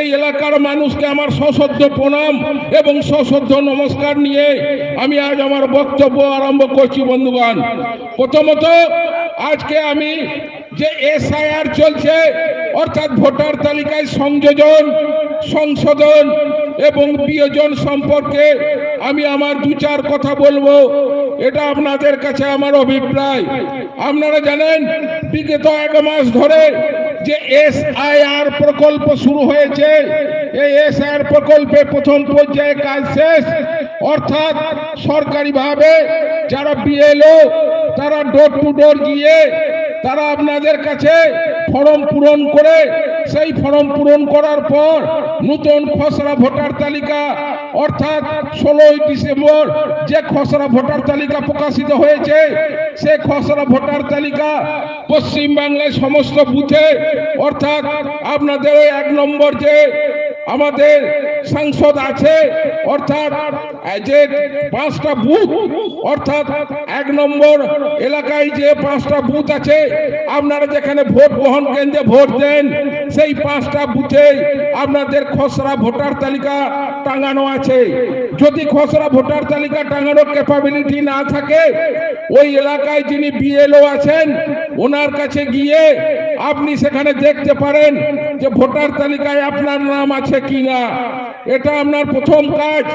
এই এলাকার মানুষকে আমার সশ্রদ্ধ প্রণাম এবং সশ্রদ্ধ নমস্কার নিয়ে আমি আজ আমার বক্তব্য আরম্ভ করছি, বন্ধুগণ। প্রথমত, আজকে আমি যে এসআইআর চলছে, অর্থাৎ ভোটার তালিকায় সংযোজন, সংশোধন এবং বিয়োজন সম্পর্কে আমি আমার দু চার কথা বলব, এটা আপনাদের কাছে আমার অভিপ্রায়। আপনারা জানেন, বিগত এক মাস ধরে যে এসআইআর প্রকল্প শুরু হয়েছে, এই এসআইআর প্রকল্পে প্রথম পর্যায়ে কাজ শেষ। অর্থাৎ সরকারিভাবে যারা বিএলও তারা ডোর টু ডোর গিয়ে তারা আপনাদের কাছে ফর্ম পূরণ করে সেই ফর্ম পূরণ করার পর নতুন খসড়া ভোটার তালিকা, অর্থাৎ ষোলোই ডিসেম্বর যে খসড়া ভোটার তালিকা প্রকাশিত হয়েছে, সে খসড়া ভোটার তালিকা পশ্চিমবাংলায় সমস্ত বুথে, অর্থাৎ আপনাদের এক নম্বর যে আমাদের সাংসদ আছে, অর্থাৎ যে পাঁচটা বুথ অর্থাৎ এক নম্বর এলাকায় যে পাঁচটা বুথ আছে, আপনারা যেখানে ভোট গ্রহণ কেন্দ্রে ভোট দেন, সেই পাঁচটা বুথে আপনাদের খসড়া ভোটার তালিকা টাঙানো আছে। যদি খসড়া ভোটার তালিকা টাঙানোর ক্যাপাবিলিটি না থাকে, ওই এলাকায় যিনি বিএলও আছেন, ওনার কাছে গিয়ে আপনি সেখানে দেখতে পারেন যে ভোটার তালিকায় আপনার নাম আছে কিনা এটা আপনার প্রথম কাজ।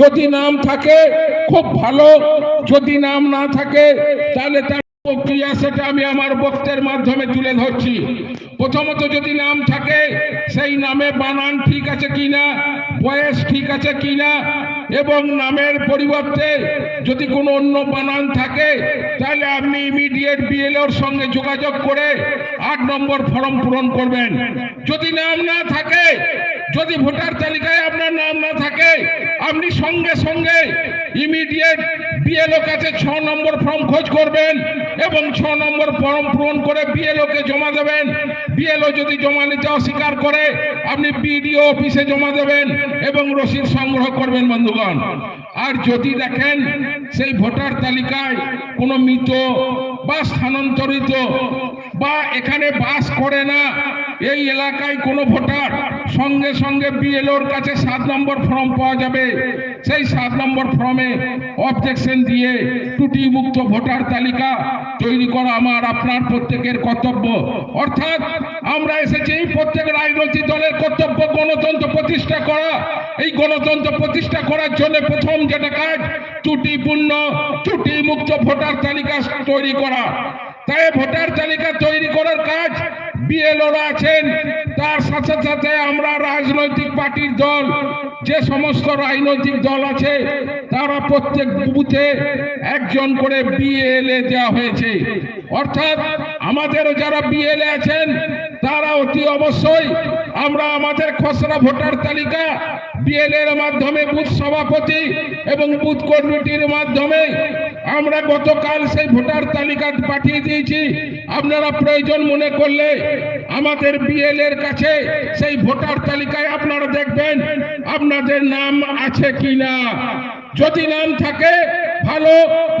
যদি নাম থাকে, খুব ভালো। যদি নাম না থাকে, তাহলে তার প্রক্রিয়া সেটা আমি আমার বক্তের মাধ্যমে তুলে ধরছি। প্রথমত যদি নাম থাকে, সেই নামে বানান ঠিক আছে কিনা বয়স ঠিক আছে কিনা এবং নামের পরিবর্তে যদি কোনো অন্য বানান থাকে, তাহলে আপনি ইমিডিয়েট বিএলওর সঙ্গে যোগাযোগ করে আট নম্বর ফর্ম পূরণ করবেন। যদি নাম না থাকে যদি ভোটার তালিকায় আপনার নাম না থাকে, আপনি সঙ্গে সঙ্গে ইমিডিয়েট বিএলও কাছে ছ নম্বর ফর্ম খোঁজ করবেন এবং ছ নম্বর ফর্ম পূরণ করে বিএলও কে জমা দেবেন। বিএলও যদি জমা নিতে অস্বীকার করে, আপনি বিডিও অফিসে জমা দেবেন এবং রসিদ সংগ্রহ করবেন, বন্ধুগণ। আর যদি দেখেন সেই ভোটার তালিকায় কোনো মৃত বা স্থানান্তরিত বা এখানে বাস করে না, এই এলাকায় কোনো ভোটার সঙ্গে সঙ্গে বিএলওর কাছে সাত নম্বর ফর্ম পাওয়া যাবে। সেই সাত নম্বর ফর্মে অবজেকশন দিয়ে ত্রুটি মুক্ত ভোটার তালিকা তৈরি করা আমার, আপনার প্রত্যেকের কর্তব্য। অর্থাৎ আমরা এসেছি প্রত্যেক রাজনৈতিক দলের কর্তব্য গণতন্ত্র প্রতিষ্ঠা করা। এই গণতন্ত্র প্রতিষ্ঠা করার জন্য প্রথম যেটা কাজ, ত্রুটিপূর্ণ ত্রুটি মুক্ত ভোটার তালিকা তৈরি করা। তাই ভোটার তালিকা তৈরি করার কাজ বিএলওরা আছেন। তার সাথে সাথে আমরা রাজনৈতিক পার্টির দল, যে সমস্ত রাজনৈতিক দল আছে, তারা প্রত্যেক বুথে একজন করে বিএলএ দেওয়া হয়েছে। অর্থাৎ আমাদেরও যারা বিএলএ আছেন, তারা অতি অবশ্যই আমরা আমাদের খসড়া ভোটার তালিকা বিএলএর মাধ্যমে বুথ সভাপতি এবং বুথ কমিটির মাধ্যমে আমরা গতকাল সেই ভোটার তালিকা পাঠিয়ে দিয়েছি। আপনারা প্রয়োজন মনে করলে আমাদের বিএল এর কাছে সেই ভোটার তালিকায় আপনারা দেখবেন আপনাদের নাম আছে কি না যদি নাম থাকে, ভালো।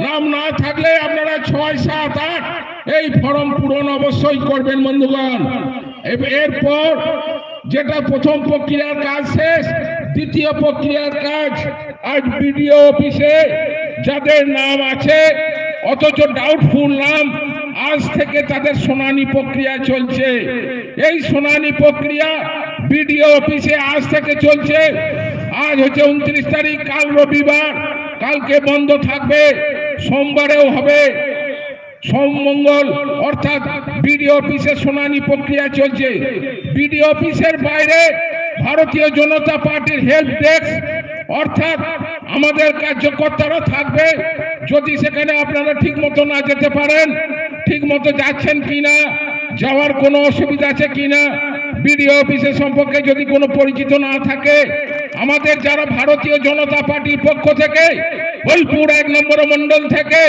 নাম না থাকলে আপনারা ছয়, সাত, আট এই ফর্ম পূরণ অবশ্যই করবেন বন্ধুগণ। এরপর যেটা প্রথম প্রক্রিয়ার কাজ শেষ, দ্বিতীয় প্রক্রিয়ার কাজ আজ বিডিও অফিসে, যাদের নাম আছে, অথচ ডাউটফুল নাম আজ থেকে তাদের শুনানি প্রক্রিয়া চলছে। এই শুনানি প্রক্রিয়া বিডিও অফিসে আজ থেকে চলছে। আজ হচ্ছে উনত্রিশ তারিখ, কাল রবিবার, কালকে বন্ধ থাকবে, সোমবারেও হবে। সোমমঙ্গল অর্থাৎ বিডিও অফিসের শুনানি প্রক্রিয়া চলছে। বিডিও অফিসের বাইরে ভারতীয় জনতা পার্টির হেল্প ডেস্ক, অর্থাৎ আমাদের কার্যকর্তারা থাকবে। যদি সেখানে আপনারা ঠিক মতো না যেতে পারেন ঠিক মতো যাচ্ছেন কিনা, যাওয়ার কোনো অসুবিধা আছে কিনা বিডিও অফিসের সম্পর্কে যদি কোনো পরিচিত না থাকে, আমাদের যারা ভারতীয় জনতা পার্টির পক্ষ থেকে, বোলপুর এক নম্বর মন্ডল থেকে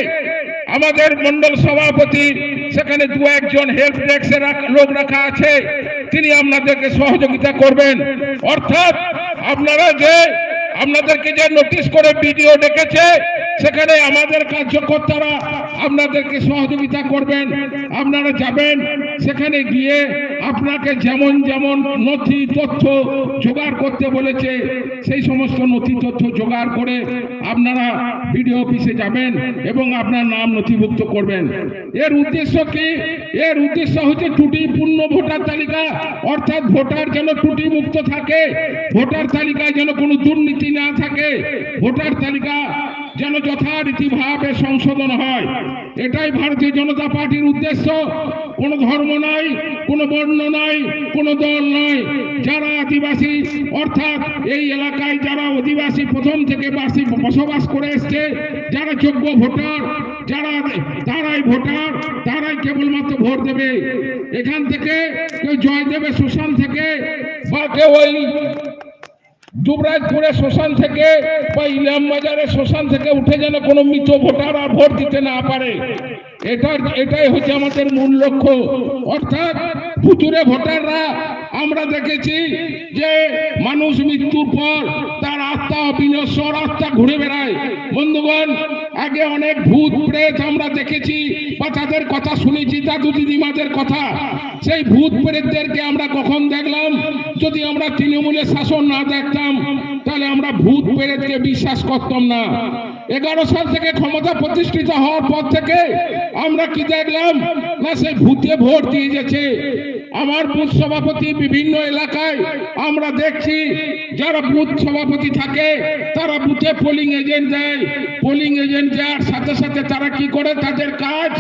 আমাদের মন্ডল সভাপতি, সেখানে দু একজন হেল্প ডেস্কের লোক রাখা আছে, তিনি আপনাদেরকে সহযোগিতা করবেন। অর্থাৎ আপনারা যে, আপনাদেরকে যে নোটিশ করে ভিডিও ডেকেছে সেখানে আমাদের কার্যকর্তারা আপনাদেরকে সহযোগিতা করবেন, আপনারা যাবেন, সেখানে গিয়ে আপনাকে যেমন যেমন নথি তথ্য জোগাড় করতে বলেছে, সেই সমস্ত নথি তথ্য জোগাড় করে আপনারা বিডিও অফিসে যাবেন এবং আপনার নাম নথিভুক্ত করবেন। এর উদ্দেশ্য কি? এর উদ্দেশ্য হচ্ছে ত্রুটিপূর্ণ ভোটার তালিকা, অর্থাৎ ভোটার যেন ত্রুটি মুক্ত থাকে, ভোটার তালিকায় যেন কোনো দুর্নীতি না থাকে, ভোটার তালিকা যেন যথারীতিভাবে সংশোধন হয়। এটাই ভারতীয় জনতা পার্টির উদ্দেশ্য। কোনো ধর্ম নাই, কোনো বর্ণ নাই, কোনো দল নয় যারা আদিবাসী, অর্থাৎ এই এলাকায় যারা অধিবাসী প্রথম থেকে বাসী বসবাস করে এসছে, যারা যোগ্য ভোটার, যারা তারাই ভোটার, তারাই কেবলমাত্র ভোট দেবে। এখান থেকে কেউ জয় দেবে শ্মশান থেকে, বা কেউ ওই দুবরাজপুরে শ্মশান থেকে বা ইলাম বাজারে শ্মশান থেকে উঠে যেন কোনো মৃত ভোটার আর ভোট দিতে না পারে এটা এটাই হচ্ছে আমাদের মূল লক্ষ্য। অর্থাৎ ভোটাররা আমরা দেখেছি যে মানুষ মৃত্যুর পর তার আত্মা বিনশ্বর আত্মা ঘুরে বেড়ায়। বন্ধুগণ, আগে অনেক ভূত, প্রেত আমরা দেখেছি বা তাদের কথা শুনেছি, দাদু দিদিমাদের কথা। সেই ভূত, প্রেতদেরকে আমরা কখন দেখলাম? যদি আমরা তৃণমূলের শাসন না দেখতাম, তাহলে আমরা ভূত, প্রেতকে বিশ্বাস করতাম না। এগারো সাল থেকে ক্ষমতা প্রতিষ্ঠিত হওয়ার পর থেকে আমরা কি দেখলাম? না সেই ভূতে ভোট দিয়ে গেছে। আমার বুথ সভাপতি বিভিন্ন এলাকায় আমরা দেখছি, যারা বুথ সভাপতি থাকে, তারা বুথে পোলিং এজেন্ট দেয়। পোলিং এজেন্ট দেওয়ার সাথে সাথে তারা কি করে? তাদের কাজ,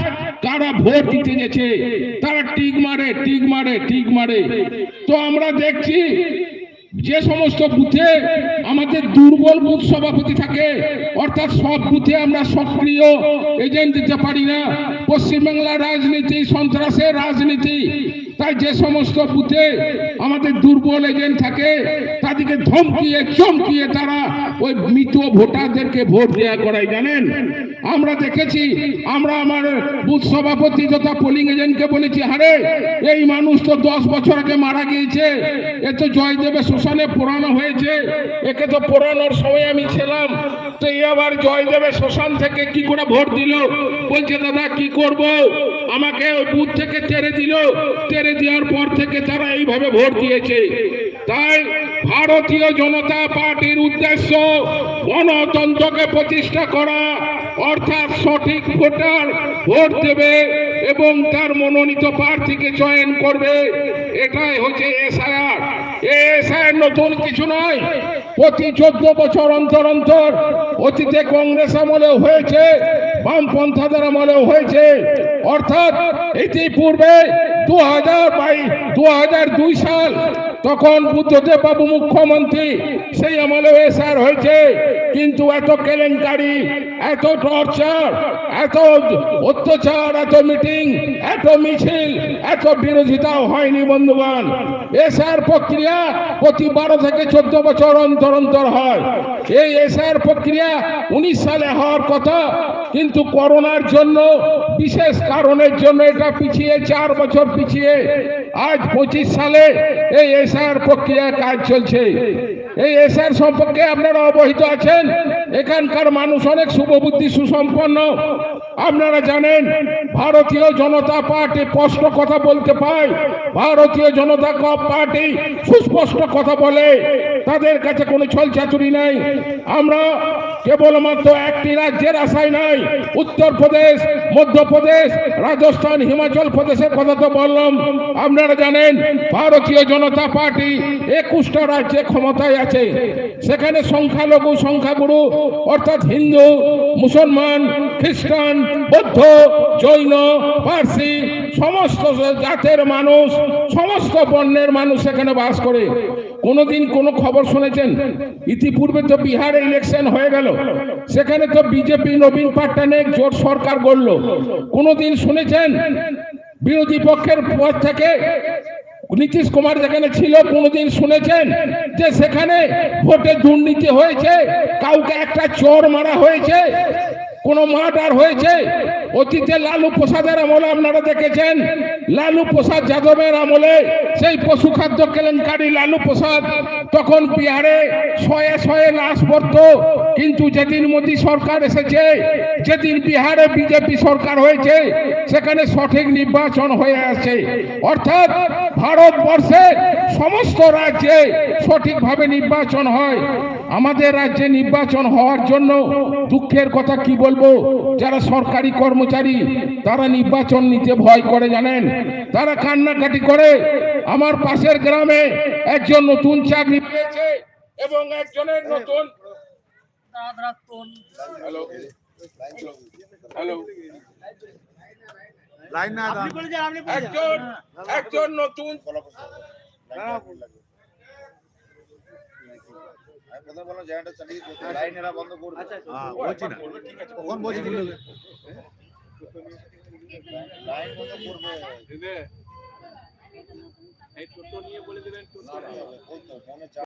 তারা ভোট দিতে গেছে। তারা টিক মারে টিক মারে টিক মারে। তো আমরা দেখছি, যে সমস্ত বুথে আমাদের দুর্বল বুথ সভাপতি থাকে, অর্থাৎ সব বুথে আমরা সক্রিয় এজেন্ট দিতে পারি না। পশ্চিমবাংলার রাজনীতি, সন্ত্রাসের রাজনীতি, তাই যে সমস্ত বুথে আমাদের দুর্বল এজেন্ট থাকে, তাদেরকে ধমকিয়ে, চমকিয়ে তারা ওই মৃত ভোটারদেরকে ভোট দেওয়া করাই, জানেন? আমরা দেখেছি, আমরা আমার বুথ সভাপতি তথা পোলিং এজেন্টকে বলেছি হারে এই মানুষ তো দশ বছর আগে মারা গিয়েছে। এ তো জয়দেবের শ্মশানে পোড়ানো হয়েছে। একে তো পোড়ানোর সময় আমি ছিলাম। তো এই আবার জয়দেবের শ্মশান থেকে কি করে ভোট দিল? বলছে, দাদা, কি করব? আমাকে ওই বুথ থেকে তেড়ে দিল। তেড়ে দেওয়ার পর থেকে তারা এইভাবে ভোট দিয়েছে। তাই ভারতীয় জনতা পার্টির উদ্দেশ্য গণতন্ত্রকে প্রতিষ্ঠা করা, অর্থাৎ সঠিক ভোটার ভোট দেবে এবং তার মনোনীত প্রার্থীকে চয়ন করবে। এটাই হচ্ছে এসআইআর। এসআইআর নতুন কিছু নয়, প্রতি চোদ্দ বছর অন্তর অন্তর অতীতে কংগ্রেস আমলেও হয়েছে, বামপন্থাদের আমলেও হয়েছে। অর্থাৎ ইতিপূর্বে দু হাজার দু হাজার দুই সাল তখন বুদ্ধদেব বাবু মুখ্যমন্ত্রী, সেই আমলে এসআর হয়েছে। কিন্তু এত কেলেঙ্কারি, এত টর্চার, এত অত্যাচার, এত মিটিং, এত মিছিল, এত বিরোধিতাও হয়নি বন্ধুগণ। এসআর প্রক্রিয়া প্রতি বারো থেকে চোদ্দ বছর অন্তর অন্তর হয়। এই এসআর প্রক্রিয়া উনিশ সালে হওয়ার কথা, কিন্তু করোনার জন্য, বিশেষ কারণের জন্য এটা পিছিয়ে, চার বছর পিছিয়ে আজ পঁচিশ সালে এই এসআর প্রক্রিয়া কাজ চলছে। এই এসআর সম্পর্কে আপনারা অবহিত আছেন। এখানকার মানুষ অনেক শুভবুদ্ধি সুসম্পন্ন। আপনারা জানেন, ভারতীয় জনতা পার্টি স্পষ্ট কথা বলতে পায়। ভারতীয় জনতা পার্টি সুস্পষ্ট কথা বলে। তাদের কাছে কোনো ছল চাতুরি নাই। আমরা কেবলমাত্র একটি রাজ্যের আশায় নাই। উত্তরপ্রদেশ, মধ্যপ্রদেশ, রাজস্থান, হিমাচল প্রদেশের কথা তো বললাম। আপনারা জানেন, ভারতীয় জনতা পার্টি একুশটা রাজ্যে ক্ষমতায় আছে। সেখানে সংখ্যালঘু, সংখ্যাগুরু, অর্থাৎ হিন্দু, মুসলমান, খ্রিস্টান, বৌদ্ধ, জৈন, পার্সি, সমস্ত জাতের মানুষ, সমস্ত বর্ণের মানুষ সেখানে বাস করে। কোনোদিন কোনো খবর শুনেছেন? ইতিপূর্বে তো বিহারে ইলেকশন হয়ে গেল। সেখানে তো বিজেপি নবীন পাট্টানেক জোট সরকার গড়ল। কোনোদিন শুনেছেন? বিরোধী পক্ষের পর থেকে নীতিশ কুমার যেখানে ছিল, কোনোদিন শুনেছেন? যে সেখানে ভোটে দুর্নীতি হয়েছে, কাউকে একটা চোর মারা হয়েছে কোনো মার্ডার হয়েছে? অতীতে লালু প্রসাদের আমলে আপনারা দেখেছেন। লালু প্রসাদ যাদবের আমলে সেই পশু খাদ্য কেলেঙ্কারি লালু প্রসাদ তখন বিহারে শয়ে শয়ে লাশ পড়ত। কিন্তু যেদিন মোদী সরকার এসেছে, যেদিন বিহারে বিজেপি সরকার হয়েছে, সেখানে সঠিক নির্বাচন হয়ে আছে অর্থাৎ ভারতবর্ষের সমস্ত রাজ্যে সঠিকভাবে নির্বাচন হয়। আমাদের রাজ্যে নির্বাচন হওয়ার জন্য দুঃখের কথা কি বলব? যারা সরকারি কর্মচারী তারা নির্বাচন নিতে ভয় করে জানেন? তারা কান্নাকাটি করে। আমার পাশের গ্রামে একজন নতুন চাকরি পেয়েছে এবং একজনের নতুন হ্যালো হ্যালো একজন নতুন কথা বলো জায়গাটা চালিয়ে লাইন এরা বন্ধ করবে হ্যাঁ, বলছি না। কখন বলছি তুমি? লাইন বন্ধ করবে। এই টোটো নিয়ে বলে দেবেন না, ফোনে